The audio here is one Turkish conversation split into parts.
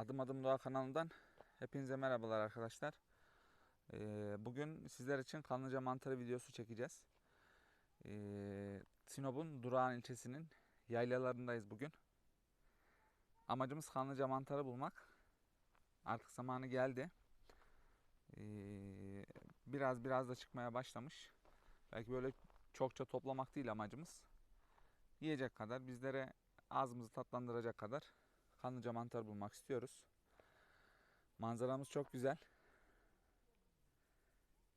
Adım Adım Doğa kanalından hepinize merhabalar arkadaşlar. Ee, bugün sizler için kanlıca mantarı videosu çekeceğiz. Ee, Sinop'un Durağan ilçesinin yaylalarındayız bugün. Amacımız kanlıca mantarı bulmak. Artık zamanı geldi. Ee, biraz biraz da çıkmaya başlamış. Belki böyle çokça toplamak değil amacımız. Yiyecek kadar, bizlere ağzımızı tatlandıracak kadar kanlıca mantar bulmak istiyoruz. Manzaramız çok güzel.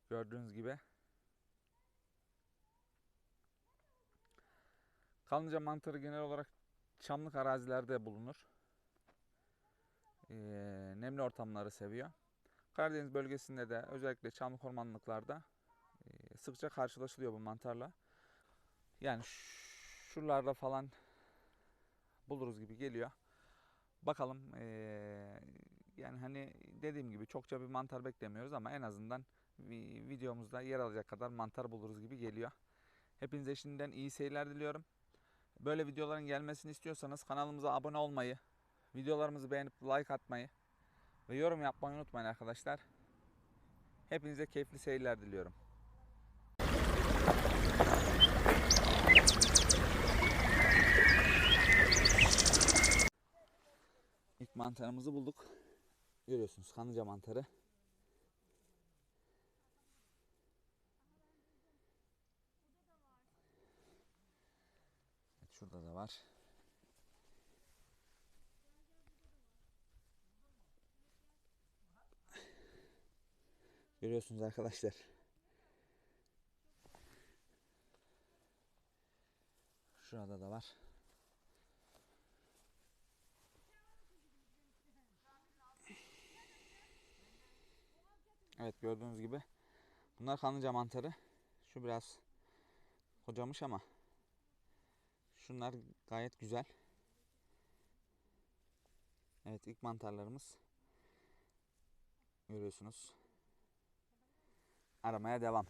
Gördüğünüz gibi. Kanlıca mantarı genel olarak çamlık arazilerde bulunur. Ee, nemli ortamları seviyor. Karadeniz bölgesinde de özellikle çamlık ormanlıklarda e, sıkça karşılaşılıyor bu mantarla. Yani şuralarda falan buluruz gibi geliyor. Bakalım eee, yani hani dediğim gibi çokça bir mantar beklemiyoruz ama en azından vi- videomuzda yer alacak kadar mantar buluruz gibi geliyor. Hepinize şimdiden iyi seyirler diliyorum. Böyle videoların gelmesini istiyorsanız kanalımıza abone olmayı, videolarımızı beğenip like atmayı ve yorum yapmayı unutmayın arkadaşlar. Hepinize keyifli seyirler diliyorum. Mantarımızı bulduk. Görüyorsunuz kanlıca mantarı. Evet, şurada da var. Görüyorsunuz arkadaşlar. Şurada da var. Evet gördüğünüz gibi bunlar kanlıca mantarı. Şu biraz kocamış ama şunlar gayet güzel. Evet ilk mantarlarımız görüyorsunuz. Aramaya devam.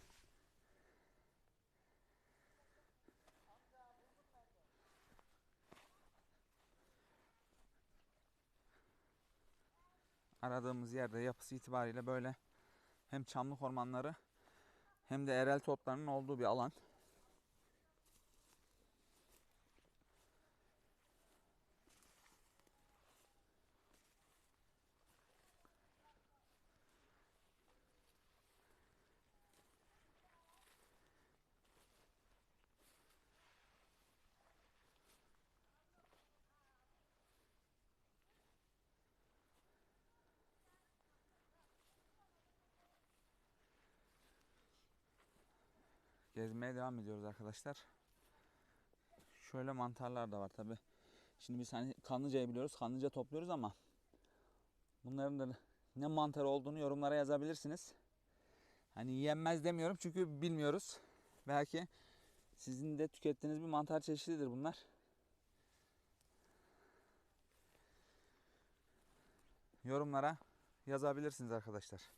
Aradığımız yerde yapısı itibariyle böyle hem çamlık ormanları hem de erel otlarının olduğu bir alan. Gezmeye devam ediyoruz arkadaşlar. Şöyle mantarlar da var tabi. Şimdi biz hani kanlıcayı biliyoruz. Kanlıca topluyoruz ama bunların da ne mantar olduğunu yorumlara yazabilirsiniz. Hani yenmez demiyorum çünkü bilmiyoruz. Belki sizin de tükettiğiniz bir mantar çeşididir bunlar. Yorumlara yazabilirsiniz arkadaşlar.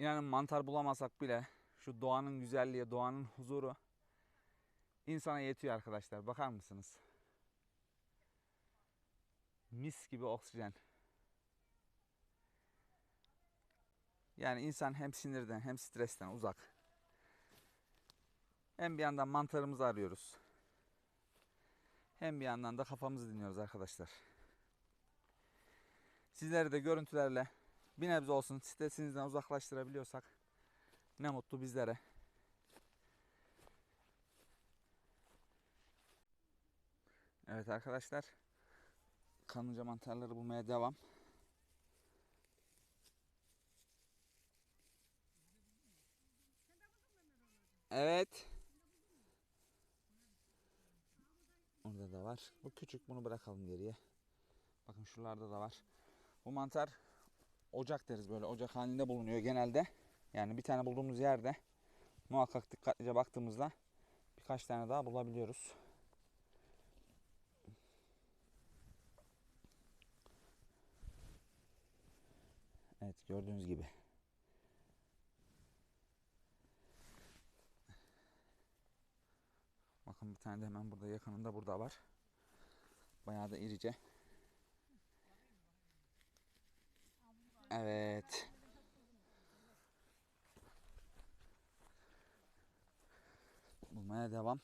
İnanın mantar bulamasak bile şu doğanın güzelliği, doğanın huzuru insana yetiyor arkadaşlar. Bakar mısınız? Mis gibi oksijen. Yani insan hem sinirden hem stresten uzak. Hem bir yandan mantarımızı arıyoruz. Hem bir yandan da kafamızı dinliyoruz arkadaşlar. Sizleri de görüntülerle bir nebze olsun stresinizden uzaklaştırabiliyorsak ne mutlu bizlere. Evet arkadaşlar. Kanlıca mantarları bulmaya devam. Evet. Orada da var. Bu küçük bunu bırakalım geriye. Bakın şuralarda da var. Bu mantar ocak deriz böyle. Ocak halinde bulunuyor genelde. Yani bir tane bulduğumuz yerde muhakkak dikkatlice baktığımızda birkaç tane daha bulabiliyoruz. Evet gördüğünüz gibi. Bakın bir tane de hemen burada yakınında burada var. Bayağı da irice. Evet. Bulmaya devam.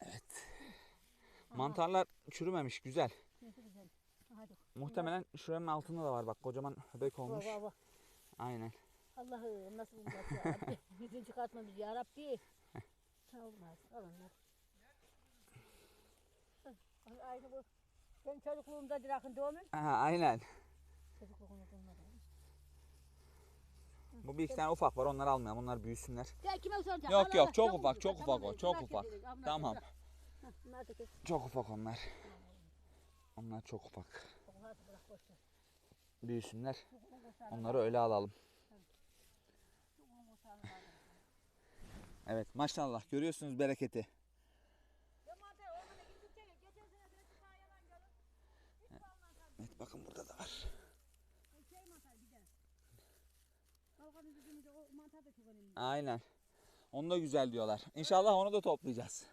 Evet. Mantarlar çürümemiş güzel. Hadi. Muhtemelen şuranın altında da var bak kocaman höbek olmuş. Aynen. Allah'ım nasıl bulacağız ya Rabbi. Yüzünü çıkartma bizi ya Rabbi. Olmaz. Alınlar. Aynı bu. Ben çocukluğumda dirakında olmuş. Aha, aynen. Çocukluğumda olmadı. Bu bir iki tane ufak var onları almayalım onlar büyüsünler. Gel kime soracağım? Yok, yok, çok ufak, çok ufak o, çok ufak. Tamam. Çok ufak onlar. Onlar çok ufak. Büyüsünler. Onları öyle alalım. Evet maşallah görüyorsunuz bereketi. Bakın burada da var. Şey mantar bir de. O mantar da çok önemli. Aynen. Onu da güzel diyorlar. İnşallah onu da toplayacağız.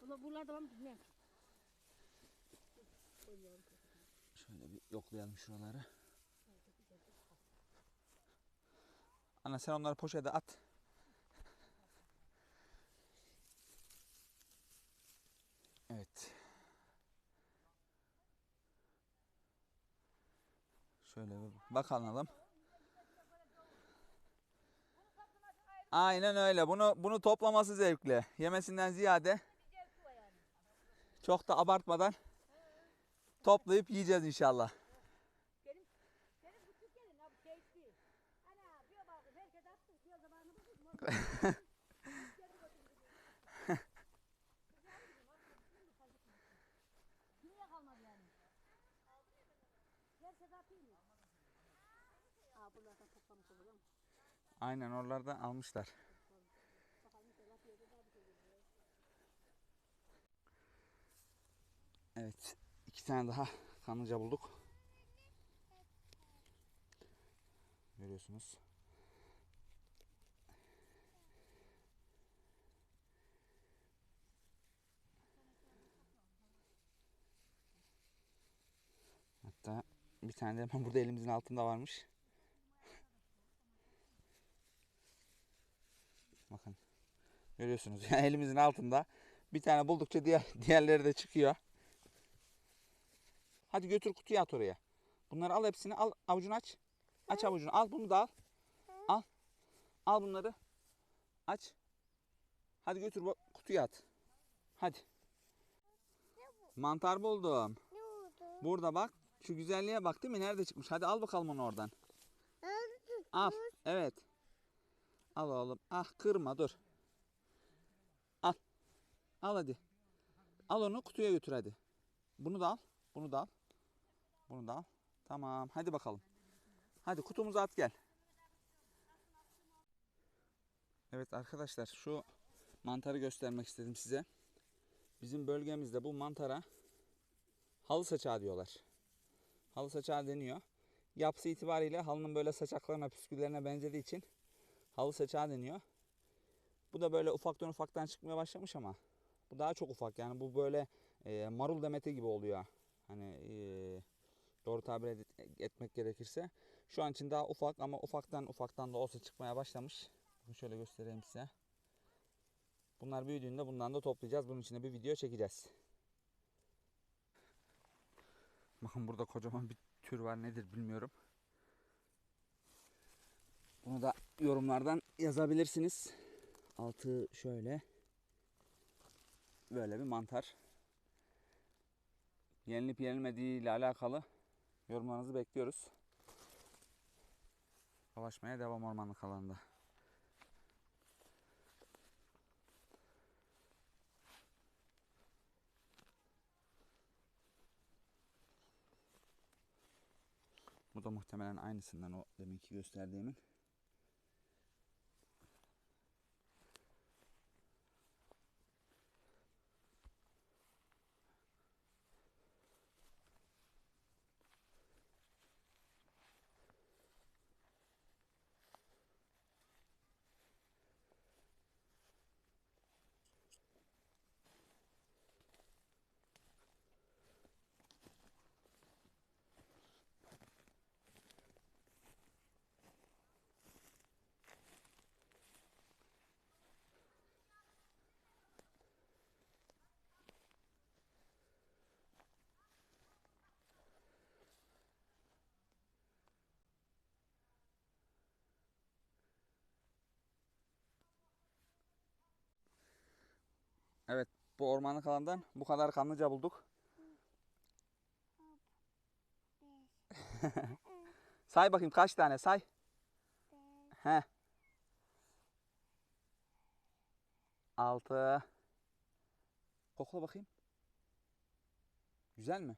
Bunlar, bunlar da var mı bilmiyorum. Şöyle bir yoklayalım şuraları. Ana sen onları poşete at. Evet. Şöyle bir bakalım. Aynen öyle. Bunu bunu toplaması zevkli. Yemesinden ziyade çok da abartmadan toplayıp yiyeceğiz inşallah. Benim küçük gelin abi keyifli. Ana bir bakın herkes attı. Bir zamanı bulduk. Dünya kalmadı yani. Herkes atıyor mu? Aa bunlardan toplamış olur ama. Aynen oralarda almışlar. Evet. iki tane daha kanlıca bulduk. Görüyorsunuz. Hatta bir tane de hemen burada elimizin altında varmış. Bakın. Görüyorsunuz ya elimizin altında. Bir tane buldukça diğer diğerleri de çıkıyor. Hadi götür kutuya at oraya. Bunları al hepsini al avucunu aç. Aç avucunu al bunu da al. Al. Al bunları. Aç. Hadi götür bu kutuya at. Hadi. Mantar buldum. Burada bak. Şu güzelliğe bak değil mi? Nerede çıkmış? Hadi al bakalım onu oradan. Al. Evet. Al oğlum. Ah kırma dur. Al. Al hadi. Al onu kutuya götür hadi. Bunu da al. Bunu da al. Bunu da al. Tamam. Hadi bakalım. Hadi kutumuzu at gel. Evet arkadaşlar şu mantarı göstermek istedim size. Bizim bölgemizde bu mantara halı saçağı diyorlar. Halı saçağı deniyor. Yapısı itibariyle halının böyle saçaklarına, püsküllerine benzediği için halı saçağı deniyor. Bu da böyle ufaktan ufaktan çıkmaya başlamış ama bu daha çok ufak yani bu böyle e, marul demeti gibi oluyor. Hani e, doğru tabir ed- etmek gerekirse. Şu an için daha ufak ama ufaktan ufaktan da olsa çıkmaya başlamış. Bunu şöyle göstereyim size. Bunlar büyüdüğünde bundan da toplayacağız. Bunun için de bir video çekeceğiz. Bakın burada kocaman bir tür var nedir bilmiyorum. Bunu da yorumlardan yazabilirsiniz. Altı şöyle. Böyle bir mantar. Yenilip yenilmediği ile alakalı yorumlarınızı bekliyoruz. Dolaşmaya devam ormanlık alanda. Bu da muhtemelen aynısından o deminki gösterdiğimin. Bu ormanlık alandan bu kadar kanlıca bulduk. say bakayım kaç tane say. He. Altı. Kokla bakayım. Güzel mi?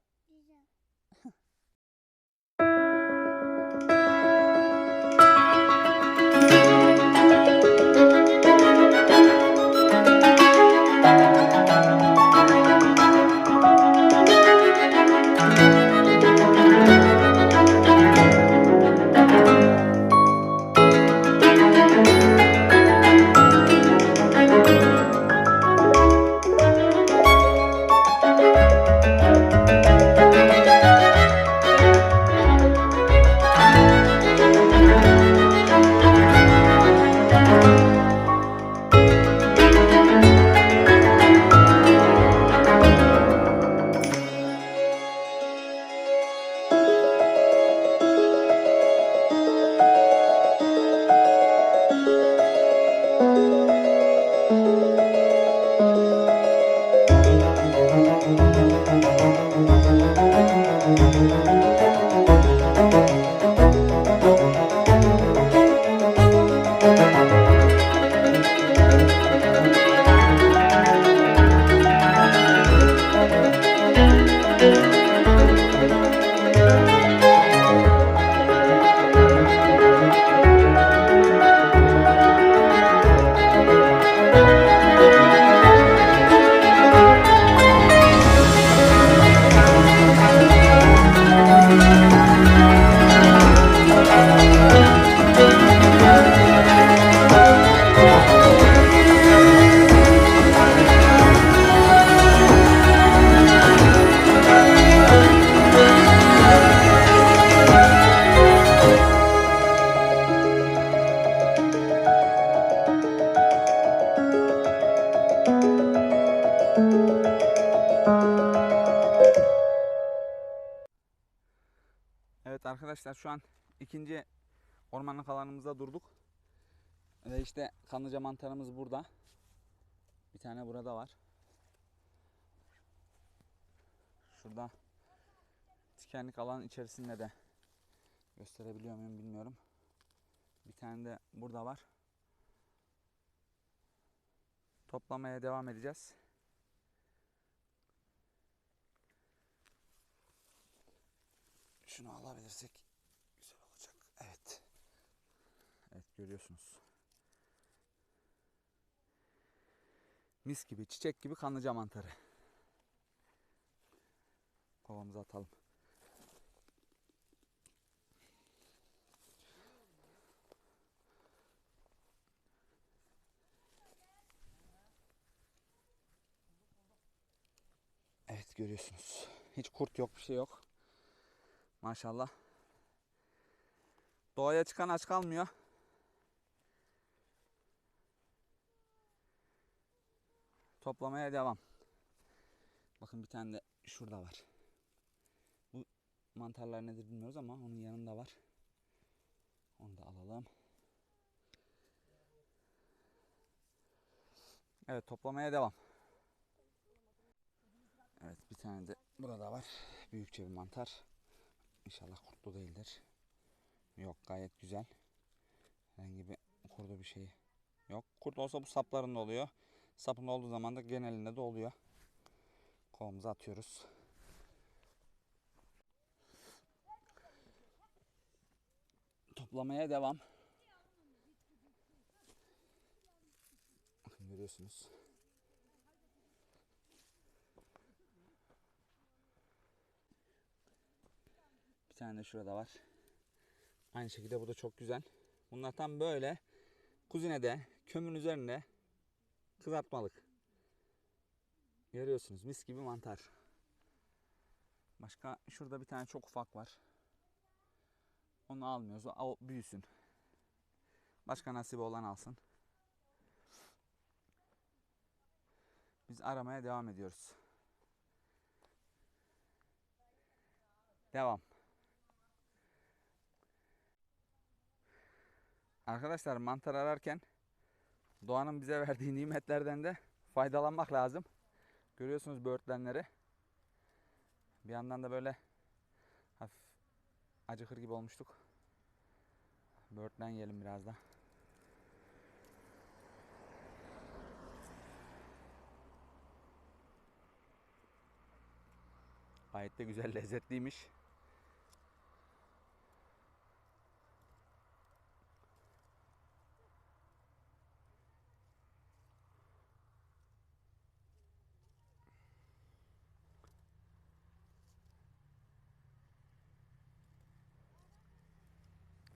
Evet arkadaşlar şu an ikinci ormanlık alanımızda durduk. Ve işte kanlıca mantarımız burada. Bir tane burada var. Şurada tikenlik alan içerisinde de gösterebiliyor muyum bilmiyorum. Bir tane de burada var. Toplamaya devam edeceğiz. Şunu alabilirsek güzel olacak. Evet. Evet görüyorsunuz. Mis gibi, çiçek gibi kanlıca mantarı. Kovamıza atalım. Evet görüyorsunuz. Hiç kurt yok, bir şey yok. Maşallah. Doğaya çıkan aç kalmıyor. Toplamaya devam. Bakın bir tane de şurada var. Bu mantarlar nedir bilmiyoruz ama onun yanında var. Onu da alalım. Evet toplamaya devam. Evet bir tane de burada var. Büyükçe bir mantar. İnşallah kurtlu değildir. Yok gayet güzel. Herhangi bir kurdu bir şey yok. Kurt olsa bu saplarında oluyor. Sapında olduğu zaman da genelinde de oluyor. Kovamıza atıyoruz. Toplamaya devam. Bakın görüyorsunuz. Tane de şurada var. Aynı şekilde bu da çok güzel. Bunlar tam böyle kuzinede kömürün üzerinde kızartmalık. Görüyorsunuz mis gibi mantar. Başka şurada bir tane çok ufak var. Onu almıyoruz. O büyüsün. Başka nasibi olan alsın. Biz aramaya devam ediyoruz. Devam. Arkadaşlar mantar ararken doğanın bize verdiği nimetlerden de faydalanmak lazım. Görüyorsunuz böğürtlenleri. Bir yandan da böyle hafif acıkır gibi olmuştuk. Böğürtlen yiyelim biraz da. Gayet de güzel lezzetliymiş.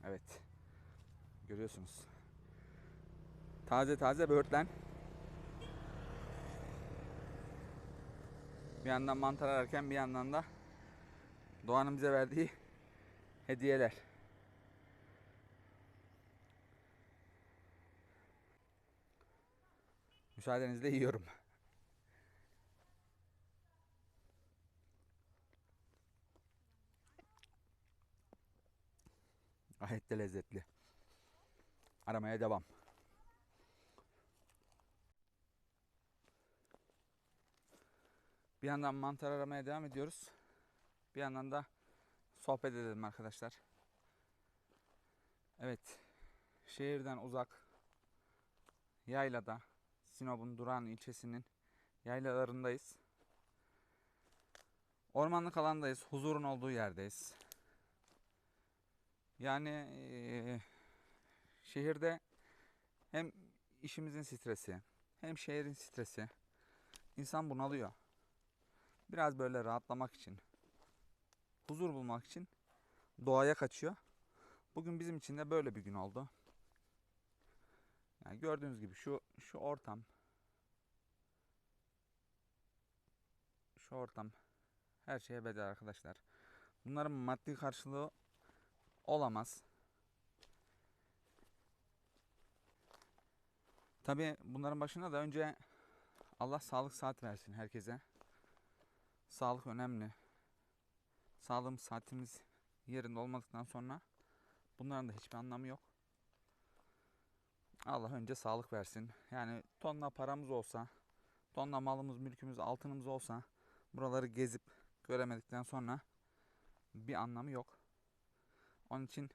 Evet. Görüyorsunuz. Taze taze böğürtlen. Bir yandan mantar ararken bir yandan da doğanın bize verdiği hediyeler. Müsaadenizle yiyorum. Gayet de lezzetli. Aramaya devam. Bir yandan mantar aramaya devam ediyoruz. Bir yandan da sohbet edelim arkadaşlar. Evet. Şehirden uzak yaylada Sinop'un Duran ilçesinin yaylalarındayız. Ormanlık alandayız. Huzurun olduğu yerdeyiz. Yani eee, şehirde hem işimizin stresi hem şehrin stresi insan bunalıyor. Biraz böyle rahatlamak için, huzur bulmak için doğaya kaçıyor. Bugün bizim için de böyle bir gün oldu. Yani gördüğünüz gibi şu şu ortam şu ortam her şeye bedel arkadaşlar. Bunların maddi karşılığı olamaz. Tabii bunların başına da önce Allah sağlık saat versin herkese. Sağlık önemli. Sağlığımız saatimiz yerinde olmadıktan sonra bunların da hiçbir anlamı yok. Allah önce sağlık versin. Yani tonla paramız olsa, tonla malımız, mülkümüz, altınımız olsa buraları gezip göremedikten sonra bir anlamı yok. Onun için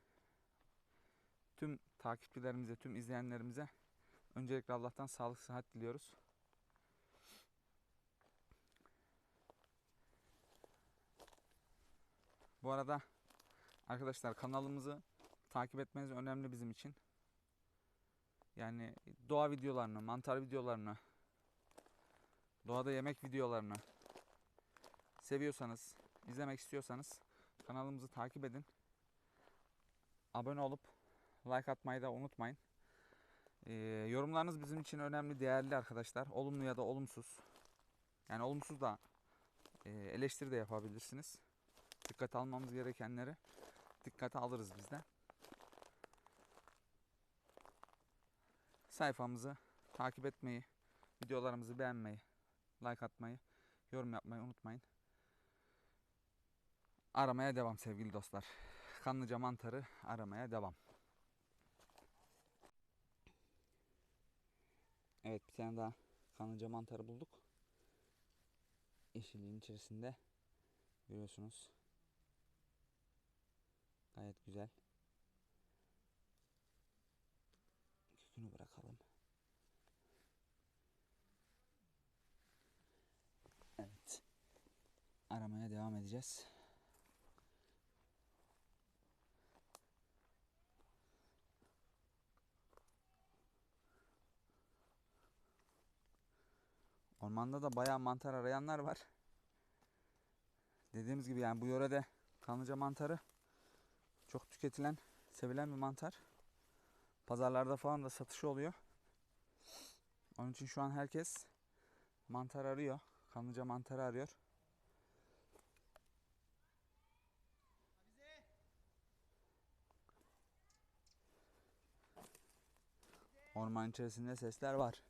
tüm takipçilerimize, tüm izleyenlerimize öncelikle Allah'tan sağlık, sıhhat diliyoruz. Bu arada arkadaşlar kanalımızı takip etmeniz önemli bizim için. Yani doğa videolarını, mantar videolarını, doğada yemek videolarını seviyorsanız, izlemek istiyorsanız kanalımızı takip edin. Abone olup like atmayı da unutmayın. Ee, yorumlarınız bizim için önemli, değerli arkadaşlar. Olumlu ya da olumsuz. Yani olumsuz da e, eleştiri de yapabilirsiniz. Dikkate almamız gerekenleri dikkate alırız biz de. Sayfamızı takip etmeyi, videolarımızı beğenmeyi, like atmayı, yorum yapmayı unutmayın. Aramaya devam sevgili dostlar. Kanlıca mantarı aramaya devam. Evet bir tane daha kanlıca mantarı bulduk. Yeşilliğin içerisinde görüyorsunuz. Gayet güzel. Kökünü bırakalım. Evet. Aramaya devam edeceğiz. Ormanda da bayağı mantar arayanlar var. Dediğimiz gibi yani bu yörede kanlıca mantarı çok tüketilen, sevilen bir mantar. Pazarlarda falan da satışı oluyor. Onun için şu an herkes mantar arıyor. Kanlıca mantarı arıyor. Orman içerisinde sesler var.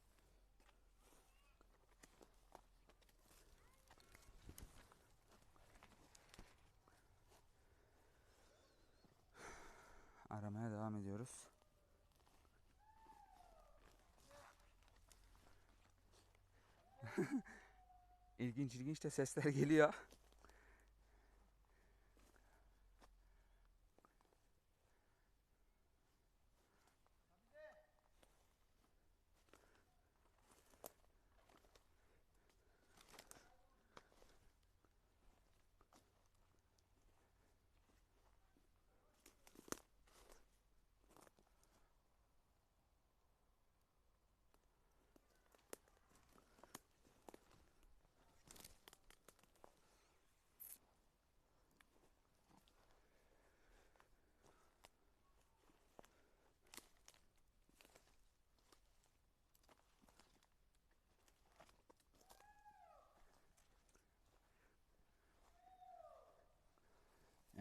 Aramaya devam ediyoruz. İlginç ilginç de sesler geliyor.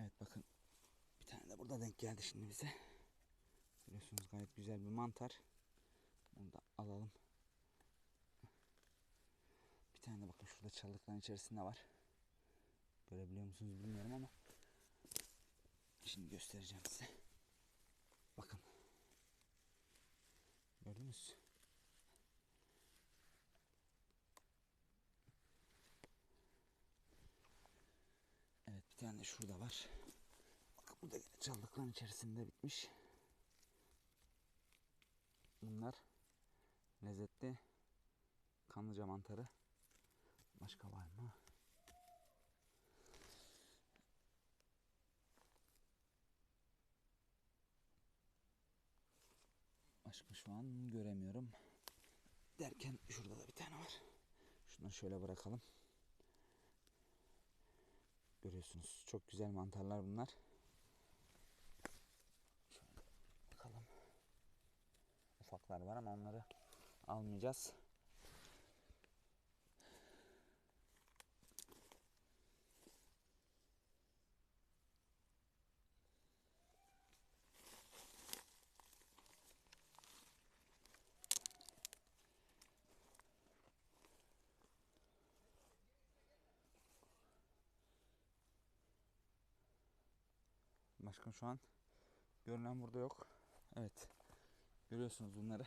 Evet bakın bir tane de burada denk geldi şimdi bize. Görüyorsunuz gayet güzel bir mantar. Bunu da alalım. Bir tane de bakın şurada çalılıkların içerisinde var. Görebiliyor musunuz bilmiyorum ama. Şimdi göstereceğim size. Bakın. Gördünüz. Evet bir tane de şurada var. Bakın burada yine çalılıkların içerisinde bitmiş. Bunlar lezzetli kanlıca mantarı. Başka var mı? Başka şu an göremiyorum. Derken şurada da bir tane var. Şunları şöyle bırakalım. Görüyorsunuz çok güzel mantarlar bunlar. Şöyle bakalım. Ufaklar var ama onları almayacağız. Başka şu an görünen burada yok. Evet. Görüyorsunuz bunları.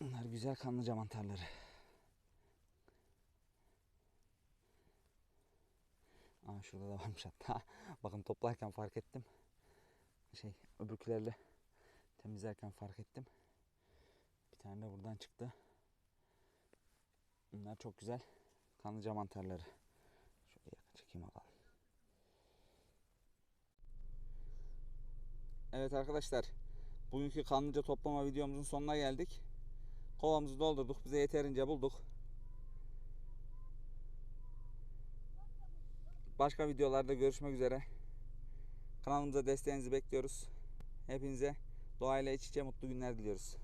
Bunlar güzel kanlıca mantarları. Aa şurada da varmış hatta. Bakın toplarken fark ettim. Şey öbürkülerle temizlerken fark ettim. Bir tane de buradan çıktı. Bunlar çok güzel kanlıca mantarları. Şöyle yakın çekeyim bakalım. Evet arkadaşlar. Bugünkü kanlıca toplama videomuzun sonuna geldik. Kovamızı doldurduk. Bize yeterince bulduk. Başka videolarda görüşmek üzere. Kanalımıza desteğinizi bekliyoruz. Hepinize doğayla iç içe mutlu günler diliyoruz.